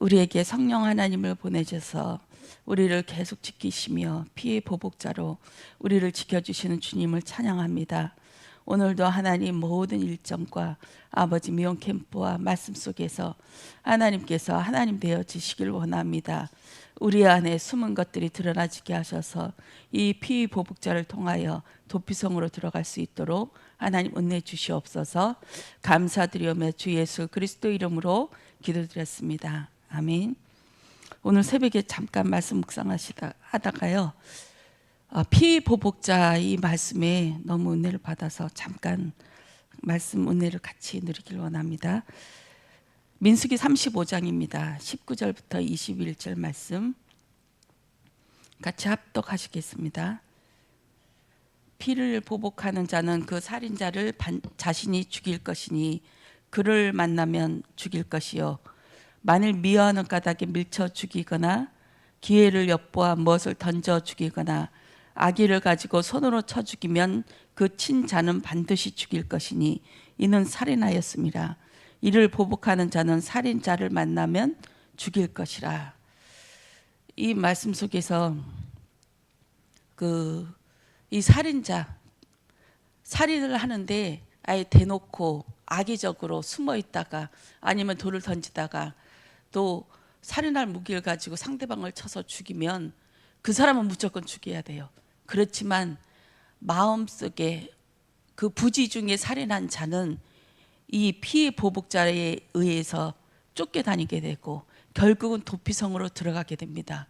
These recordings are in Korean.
우리에게 성령 하나님을 보내셔서 우리를 계속 지키시며 피의 보복자로 우리를 지켜주시는 주님을 찬양합니다. 오늘도 하나님 모든 일정과 아버지 미용 캠프와 말씀 속에서 하나님께서 하나님 되어 지시길 원합니다. 우리 안에 숨은 것들이 드러나지게 하셔서 이 피 보복자를 통하여 도피성으로 들어갈 수 있도록 하나님 은혜 주시옵소서. 감사드리오며 주 예수 그리스도 이름으로 기도드렸습니다. 아멘. 오늘 새벽에 잠깐 말씀 묵상하시다 하다가요. 어, 피보복자 이 말씀에 너무 은혜를 받아서 잠깐 말씀 은혜를 같이 누리길 원합니다. 민수기 35장입니다. 19절부터 21절 말씀 같이 합독하시겠습니다. 피를 보복하는 자는 그 살인자를 반- 자신이 죽일 것이니 그를 만나면 죽일 것이요 만일 미워하는 까닭에 밀쳐 죽이거나 기회를 엿보아 무엇을 던져 죽이거나 아기를 가지고 손으로 쳐 죽이면 그 친자는 반드시 죽일 것이니 이는 살인하였습니다. 이를 보복하는 자는 살인자를 만나면 죽일 것이라. 이 말씀 속에서 그 이 살인자 살인을 하는데 아예 대놓고 악의적으로 숨어 있다가 아니면 돌을 던지다가 또 살인할 무기를 가지고 상대방을 쳐서 죽이면 그 사람은 무조건 죽여야 돼요. 그렇지만 마음속에 그 부지 중에 살인한 자는 이 피해 보복자에 의해서 쫓겨다니게 되고 결국은 도피성으로 들어가게 됩니다.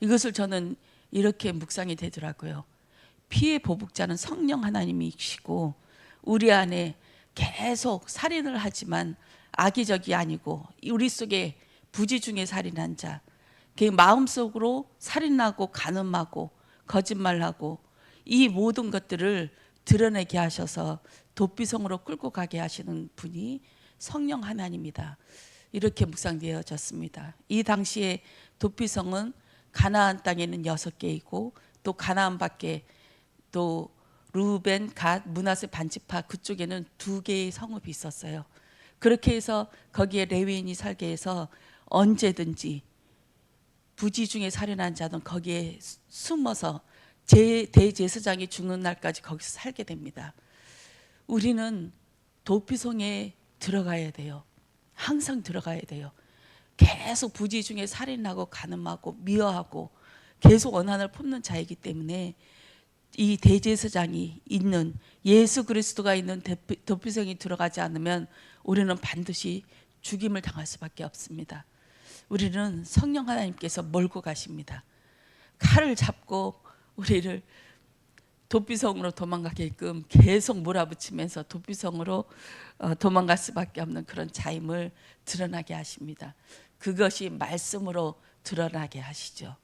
이것을 저는 이렇게 묵상이 되더라고요. 피해 보복자는 성령 하나님이시고 우리 안에 계속 살인을 하지만 악의적이 아니고 우리 속에 부지 중에 살인한 자, 그 마음속으로 살인하고 간음하고 거짓말하고 이 모든 것들을 드러내게 하셔서 도피성으로 끌고 가게 하시는 분이 성령 하나님이다. 이렇게 묵상되어졌습니다. 이 당시에 도피성은 가나안 땅에는 여섯 개이고 또 가나안 밖에 또 루벤, 갓, 문하세 반지파 그쪽에는 두 개의 성읍이 있었어요. 그렇게 해서 거기에 레위인이 살게 해서 언제든지 부지 중에 살인한 자는 거기에 수- 숨어서 제 대제사장이 죽는 날까지 거기서 살게 됩니다. 우리는 도피성에 들어가야 돼요. 항상 들어가야 돼요. 계속 부지 중에 살인하고 간음하고 미워하고 계속 원한을 품는 자이기 때문에 이 대제사장이 있는 예수 그리스도가 있는 도피성이 들어가지 않으면 우리는 반드시 죽임을 당할 수밖에 없습니다. 우리는 성령 하나님께서 몰고 가십니다. 칼을 잡고 우리를 도피성으로 도망가게끔 계속 몰아붙이면서 도피성으로 어, 도망갈 수밖에 없는 그런 자임을 드러나게 하십니다. 그것이 말씀으로 드러나게 하시죠.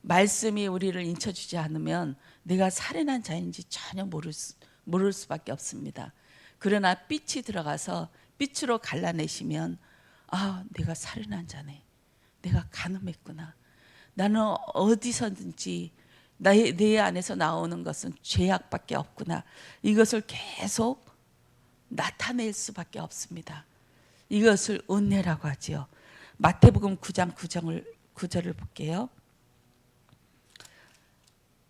말씀이 우리를 인쳐주지 않으면 내가 살인한 자인지 전혀 모를, 수, 모를 수밖에 없습니다. 그러나 빛이 들어가서 빛으로 갈라내시면 아 내가 살인한 자네. 내가 간음했구나. 나는 어디서든지 내, 내 안에서 나오는 것은 죄악밖에 없구나. 이것을 계속 나타낼 수밖에 없습니다. 이것을 은혜라고 하지요. 마태복음 9장 9장을 9절을 볼게요.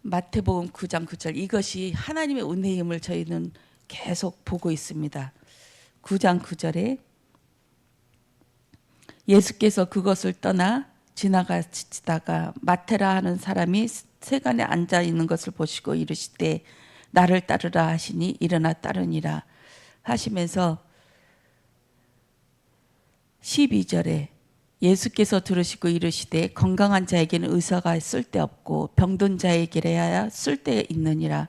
마태복음 9장 9절. 이것이 하나님의 은혜임을 저희는 계속 보고 있습니다. 9장 9절에 예수께서 그것을 떠나 지나가시다가 마테라 하는 사람이 세간에 앉아 있는 것을 보시고 이르시되 나를 따르라 하시니 일어나 따르니라 하시면서 12절에 예수께서 들으시고 이르시되 건강한 자에게는 의사가 쓸데없고 병든 자에게야 쓸데 있느니라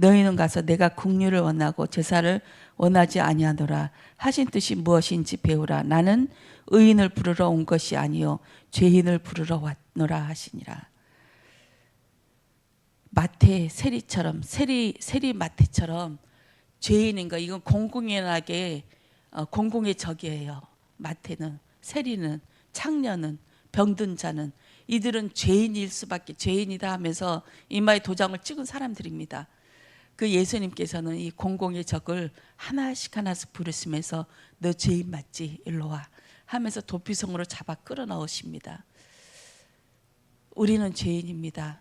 너희는 가서 내가 국류를 원하고 제사를 원하지 아니하노라. 하신 뜻이 무엇인지 배우라. 나는 의인을 부르러 온 것이 아니요 죄인을 부르러 왔노라 하시니라. 마태 세리처럼 세리 세리 마태처럼 죄인인 거 이건 공공연하게 어, 공공의 적이에요. 마태는 세리는 창녀는 병든 자는 이들은 죄인일 수밖에 죄인이다 하면서 이마에 도장을 찍은 사람들입니다. 그 예수님께서는 이 공공의 적을 하나씩 하나씩 부르시면서 너 죄인 맞지? 일로 와. 하면서 도피성으로 잡아 끌어넣으십니다. 우리는 죄인입니다.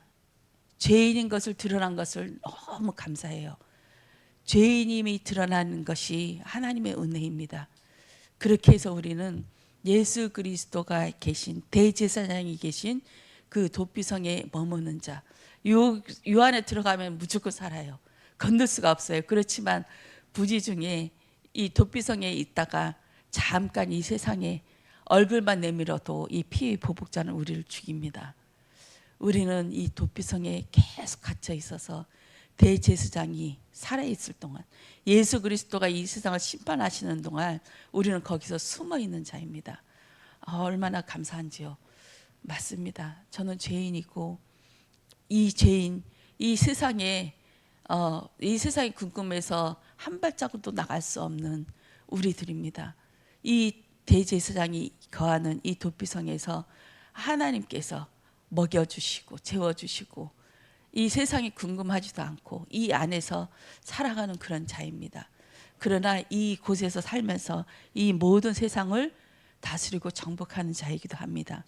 죄인인 것을 드러난 것을 너무 감사해요. 죄인임이 드러나는 것이 하나님의 은혜입니다. 그렇게 해서 우리는 예수 그리스도가 계신 대제사장이 계신 그 도피성에 머무는 자. 요, 요 안에 들어가면 무조건 살아요. 건들 수가 없어요. 그렇지만 부지 중에 이 도피성에 있다가 잠깐 이 세상에 얼굴만 내밀어도 이 피의 보복자는 우리를 죽입니다. 우리는 이 도피성에 계속 갇혀 있어서 대제사장이 살아 있을 동안 예수 그리스도가 이 세상을 심판하시는 동안 우리는 거기서 숨어 있는 자입니다. 아, 얼마나 감사한지요. 맞습니다. 저는 죄인이고 이 죄인 이 세상에 어, 이 세상이 궁금해서 한 발자국도 나갈 수 없는 우리들입니다. 이 대제사장이 거하는 이 도피성에서 하나님께서 먹여주시고 재워주시고 이 세상이 궁금하지도 않고 이 안에서 살아가는 그런 자입니다. 그러나 이 곳에서 살면서 이 모든 세상을 다스리고 정복하는 자이기도 합니다.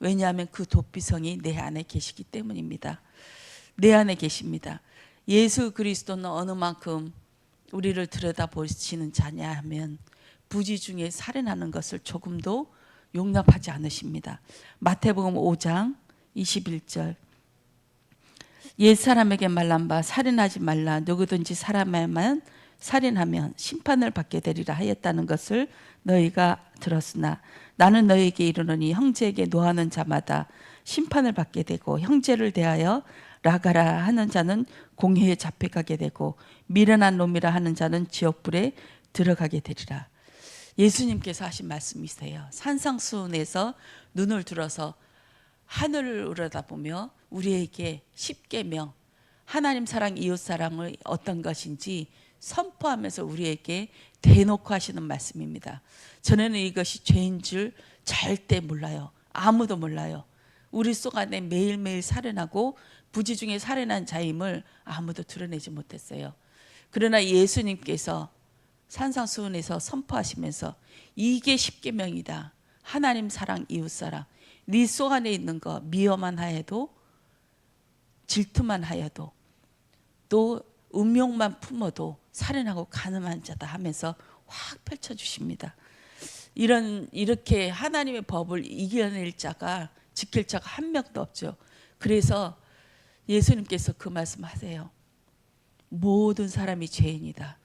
왜냐하면 그 도피성이 내 안에 계시기 때문입니다. 내 안에 계십니다. 예수 그리스도는 어느 만큼 우리를 들여다보시는 자냐 하면 부지 중에 살인하는 것을 조금도 용납하지 않으십니다. 마태복음 5장 21절 옛 사람에게 말란 바 살인하지 말라 누구든지 사람에만 살인하면 심판을 받게 되리라 하였다는 것을 너희가 들었으나 나는 너희에게 이르노니 형제에게 노하는 자마다 심판을 받게 되고 형제를 대하여 라가라 하는 자는 공회에 잡혀가게 되고 미련한 놈이라 하는 자는 지옥불에 들어가게 되리라. 예수님께서 하신 말씀이세요. 산상수훈에서 눈을 들어서 하늘을 우러다보며 우리에게 십계명 하나님 사랑 이웃 사랑을 어떤 것인지 선포하면서 우리에게 대놓고 하시는 말씀입니다. 전에는 이것이 죄인 줄 절대 몰라요. 아무도 몰라요. 우리 속 안에 매일매일 살인하고 부지 중에 살인한 자임을 아무도 드러내지 못했어요. 그러나 예수님께서 산상수훈에서 선포하시면서 이게 십계명이다. 하나님 사랑 이웃 사랑. 네 속 안에 있는 거 미워만 하여도 질투만 하여도 또 음욕만 품어도 살인하고 가늠한 자다 하면서 확 펼쳐 주십니다. 이런 이렇게 하나님의 법을 이겨낼 자가 지킬 자가 한 명도 없죠. 그래서 예수님께서 그 말씀하세요. 모든 사람이 죄인이다.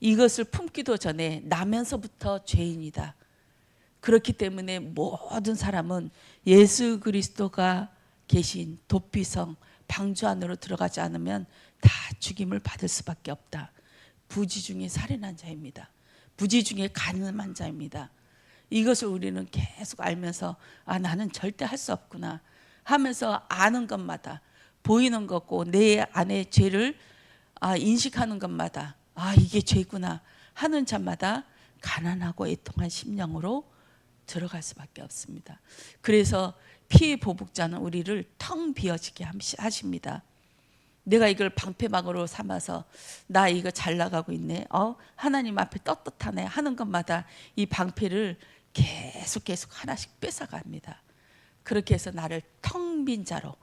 이것을 품기도 전에 나면서부터 죄인이다. 그렇기 때문에 모든 사람은 예수 그리스도가 계신 도피성 방주 안으로 들어가지 않으면 다 죽임을 받을 수밖에 없다. 부지 중에 살인한 자입니다. 부지 중에 가늠한 자입니다. 이것을 우리는 계속 알면서 아 나는 절대 할 수 없구나 하면서 아는 것마다 보이는 것고 내 안에 죄를 아 인식하는 것마다 아 이게 죄구나 하는 자마다 가난하고 애통한 심령으로 들어갈 수밖에 없습니다. 그래서 피의 보복자는 우리를 텅 비어지게 하십니다. 내가 이걸 방패막으로 삼아서 나 이거 잘 나가고 있네. 어 하나님 앞에 떳떳하네 하는 것마다 이 방패를 계속 계속 하나씩 뺏어갑니다. 그렇게 해서 나를 텅 빈 자로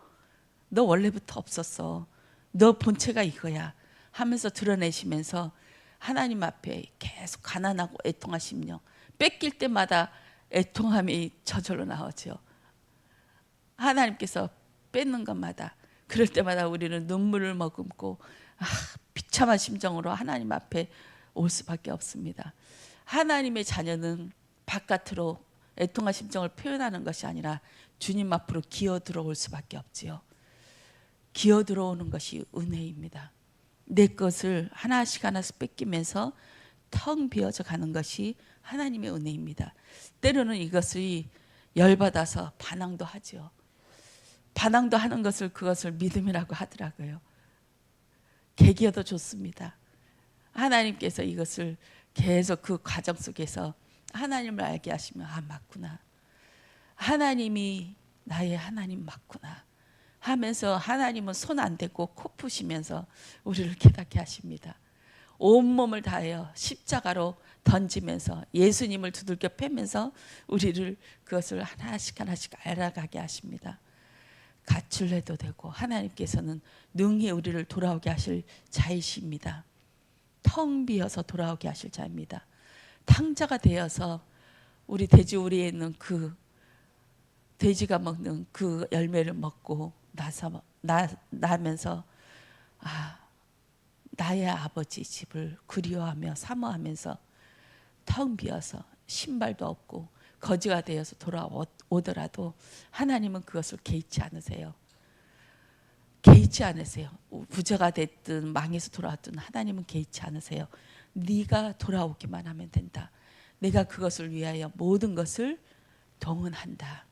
너 원래부터 없었어. 너 본체가 이거야 하면서 드러내시면서 하나님 앞에 계속 가난하고 애통한 심령 뺏길 때마다 애통함이 저절로 나오죠. 하나님께서 뺏는 것마다 그럴 때마다 우리는 눈물을 머금고 아, 비참한 심정으로 하나님 앞에 올 수밖에 없습니다. 하나님의 자녀는 바깥으로 애통한 심정을 표현하는 것이 아니라 주님 앞으로 기어 들어올 수밖에 없지요. 기어 들어오는 것이 은혜입니다. 내 것을 하나씩 하나씩 뺏기면서 텅 비어져 가는 것이 하나님의 은혜입니다. 때로는 이것이 열받아서 반항도 하죠. 반항도 하는 것을 그것을 믿음이라고 하더라고요. 계기여도 좋습니다. 하나님께서 이것을 계속 그 과정 속에서 하나님을 알게 하시면 아 맞구나. 하나님이 나의 하나님 맞구나. 하면서 하나님은 손 안 대고 코 푸시면서 우리를 깨닫게 하십니다. 온몸을 다하여 십자가로 던지면서 예수님을 두들겨 패면서 우리를 그것을 하나씩 하나씩 알아가게 하십니다. 가출해도 되고 하나님께서는 능히 우리를 돌아오게 하실 자이십니다. 텅 비어서 돌아오게 하실 자입니다. 탕자가 되어서 우리 돼지 우리에 있는 그 돼지가 먹는 그 열매를 먹고 나서 나, 나면서 아 나의 아버지 집을 그리워하며 사모하면서 텅 비어서 신발도 없고 거지가 되어서 돌아오더라도 하나님은 그것을 개의치 않으세요. 개의치 않으세요. 부자가 됐든 망해서 돌아왔든 하나님은 개의치 않으세요. 네가 돌아오기만 하면 된다. 내가 그것을 위하여 모든 것을 동원한다.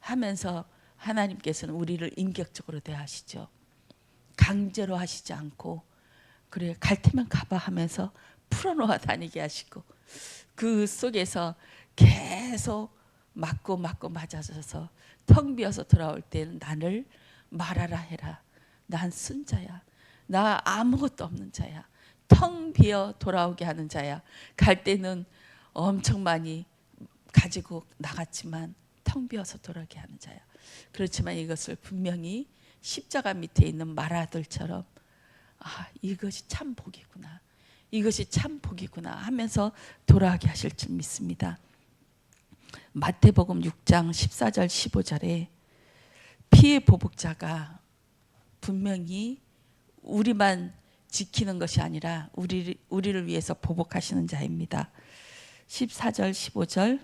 하면서 하나님께서는 우리를 인격적으로 대하시죠. 강제로 하시지 않고 그래 갈 테면 가봐 하면서 풀어놓아 다니게 하시고 그 속에서 계속 맞고 맞고 맞아져서 텅 비어서 돌아올 때는 나를 말하라 해라. 난 순자야. 나 아무것도 없는 자야. 텅 비어 돌아오게 하는 자야. 갈 때는 엄청 많이 가지고 나갔지만 텅 비어서 돌아오게 하는 자야. 그렇지만 이것을 분명히 십자가 밑에 있는 마라들처럼 아 이것이 참 복이구나. 이것이 참 복이구나 하면서 돌아가게 하실 줄 믿습니다. 마태복음 6장 14절 15절에 피의 보복자가 분명히 우리만 지키는 것이 아니라 우리 우리를 위해서 보복하시는 자입니다. 14절 15절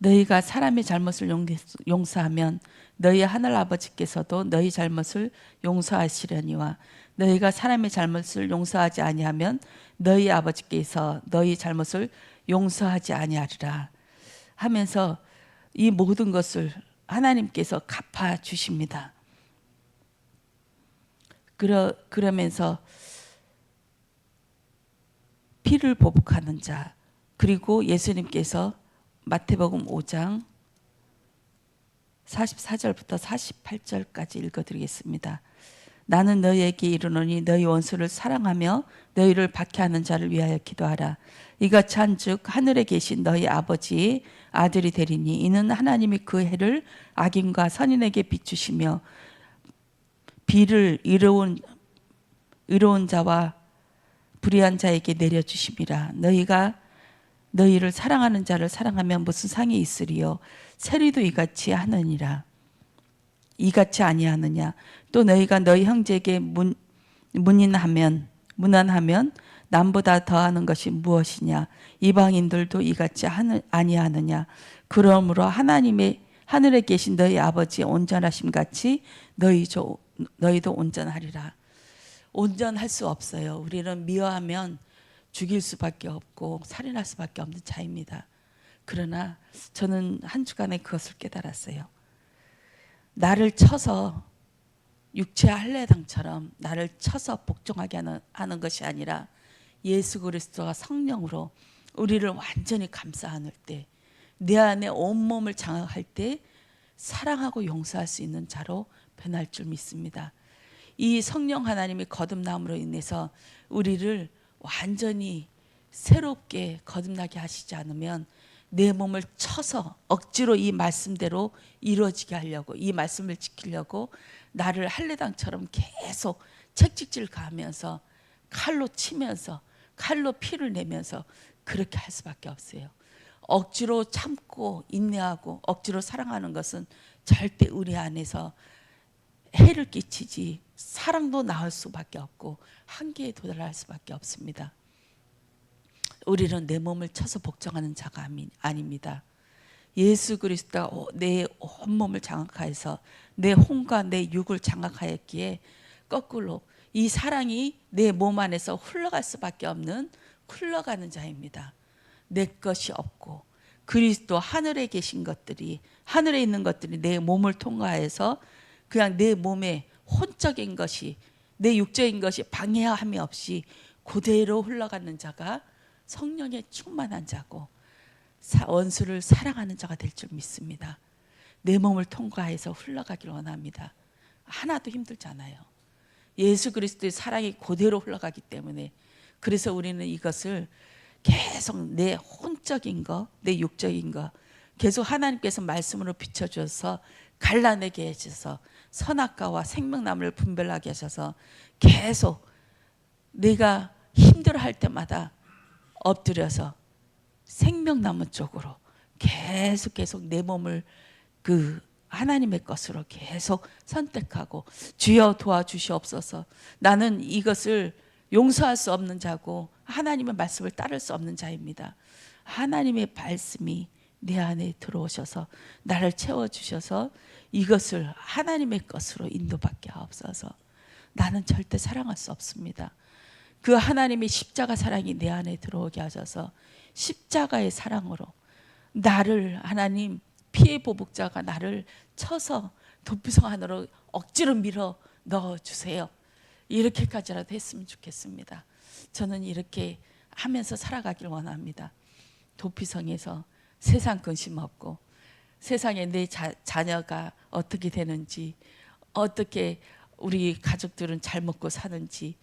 너희가 사람의 잘못을 용서하면 너희 하늘 아버지께서도 너희 잘못을 용서하시려니와 너희가 사람의 잘못을 용서하지 아니하면 너희 아버지께서 너희 잘못을 용서하지 아니하리라 하면서 이 모든 것을 하나님께서 갚아 주십니다. 그러 그러면서 피를 보복하는 자 그리고 예수님께서 마태복음 5장 44절부터 48절까지 읽어드리겠습니다. 나는 너희에게 이르노니 너희 원수를 사랑하며 너희를 박해하는 자를 위하여 기도하라. 이같이 한즉 하늘에 계신 너희 아버지의 아들이 되리니 이는 하나님이 그 해를 악인과 선인에게 비추시며 비를 이로운 의로운 자와 불의한 자에게 내려 주심이라. 너희가 너희를 사랑하는 자를 사랑하면 무슨 상이 있으리요? 세리도 이같이 하느니라. 이같이 아니하느냐? 또 너희가 너희 형제에게 문, 문인하면 문안하면 남보다 더하는 것이 무엇이냐? 이방인들도 이같이 하느, 아니하느냐? 그러므로 하나님의 하늘에 계신 너희 아버지의 온전하심 같이 너희 저, 너희도 온전하리라 온전할 수 없어요 우리는 미워하면 죽일 수밖에 없고 살인할 수밖에 없는 자입니다. 그러나 저는 한 주간에 그것을 깨달았어요. 나를 쳐서 육체 할례당처럼 나를 쳐서 복종하게 하는, 하는 것이 아니라 예수 그리스도가 성령으로 우리를 완전히 감싸 안을 때, 내 안에 온 몸을 장악할 때 사랑하고 용서할 수 있는 자로 변할 줄 믿습니다. 이 성령 하나님이 거듭남으로 인해서 우리를 완전히 새롭게 거듭나게 하시지 않으면 내 몸을 쳐서 억지로 이 말씀대로 이루어지게 하려고 이 말씀을 지키려고 나를 할례당처럼 계속 책찍질 가면서 칼로 치면서 칼로 피를 내면서 그렇게 할 수밖에 없어요. 억지로 참고 인내하고 억지로 사랑하는 것은 절대 우리 안에서 해를 끼치지 사랑도 나올 수밖에 없고 한계에 도달할 수밖에 없습니다. 우리는 내 몸을 쳐서 복종하는 자가 아닙니다. 예수 그리스도가 내 온몸을 장악하여서 내 혼과 내 육을 장악하였기에 거꾸로 이 사랑이 내 몸 안에서 흘러갈 수밖에 없는 흘러가는 자입니다. 내 것이 없고 그리스도 하늘에 계신 것들이 하늘에 있는 것들이 내 몸을 통과해서 그냥 내 몸에 혼적인 것이 내 육적인 것이 방해함이 없이 그대로 흘러가는 자가 성령에 충만한 자고 원수를 사랑하는 자가 될 줄 믿습니다. 내 몸을 통과해서 흘러가길 원합니다. 하나도 힘들지 않아요. 예수 그리스도의 사랑이 그대로 흘러가기 때문에 그래서 우리는 이것을 계속 내 혼적인 거, 내 육적인 거 계속 하나님께서 말씀으로 비춰줘서 갈라내게 해주셔서 선악과와 생명나무를 분별하게 하셔서 계속 내가 힘들어할 때마다 엎드려서 생명나무 쪽으로 계속 계속 내 몸을 그 하나님의 것으로 계속 선택하고 주여 도와주시옵소서. 나는 이것을 용서할 수 없는 자고 하나님의 말씀을 따를 수 없는 자입니다. 하나님의 말씀이 내 안에 들어오셔서 나를 채워 주셔서 이것을 하나님의 것으로 인도받게 하옵소서. 나는 절대 사랑할 수 없습니다. 그 하나님의 십자가 사랑이 내 안에 들어오게 하셔서 십자가의 사랑으로 나를 하나님 피해 보복자가 나를 쳐서 도피성 안으로 억지로 밀어 넣어 주세요. 이렇게까지라도 했으면 좋겠습니다. 저는 이렇게 하면서 살아가길 원합니다. 도피성에서 세상 근심 없고 세상에 내 자, 자녀가 어떻게 되는지 어떻게 우리 가족들은 잘 먹고 사는지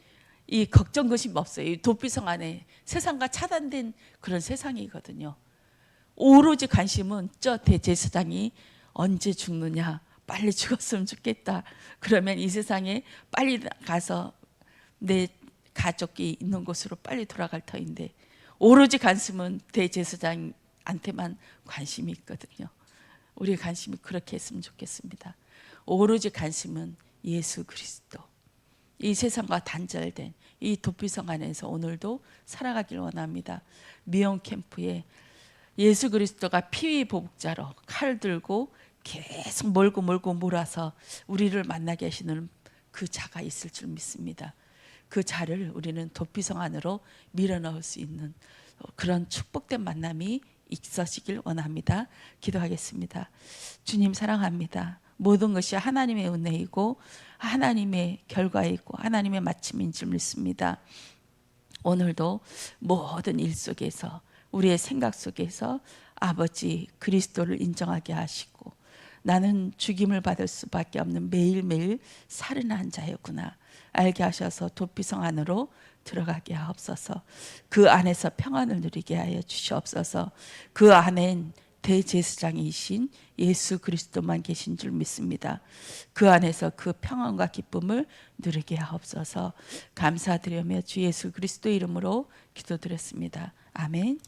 이 걱정 근심 없어요. 이 도피성 안에 세상과 차단된 그런 세상이거든요. 오로지 관심은 저 대제사장이 언제 죽느냐 빨리 죽었으면 좋겠다. 그러면 이 세상에 빨리 가서 내 가족이 있는 곳으로 빨리 돌아갈 터인데 오로지 관심은 대제사장 한테만 관심이 있거든요. 우리의 관심이 그렇게 했으면 좋겠습니다. 오로지 관심은 예수 그리스도. 이 세상과 단절된 이 도피성 안에서 오늘도 살아가길 원합니다. 미용 캠프에 예수 그리스도가 피위 보복자로 칼 들고 계속 몰고 몰고 몰아서 우리를 만나게 하시는 그 자가 있을 줄 믿습니다. 그 자를 우리는 도피성 안으로 밀어넣을 수 있는 그런 축복된 만남이 있어지길 원합니다. 기도하겠습니다. 주님 사랑합니다. 모든 것이 하나님의 은혜이고 하나님의 결과이고 하나님의 마침인 줄 믿습니다. 오늘도 모든 일 속에서 우리의 생각 속에서 아버지 그리스도를 인정하게 하시고 나는 죽임을 받을 수밖에 없는 매일매일 살인한 자였구나 알게 하셔서 도피성 안으로 들어가게 하옵소서 그 안에서 평안을 누리게 하여 주시옵소서 그 안엔 대제사장이신 예수 그리스도만 계신 줄 믿습니다. 그 안에서 그 평안과 기쁨을 누리게 하옵소서 감사드리며 주 예수 그리스도 이름으로 기도드렸습니다. 아멘.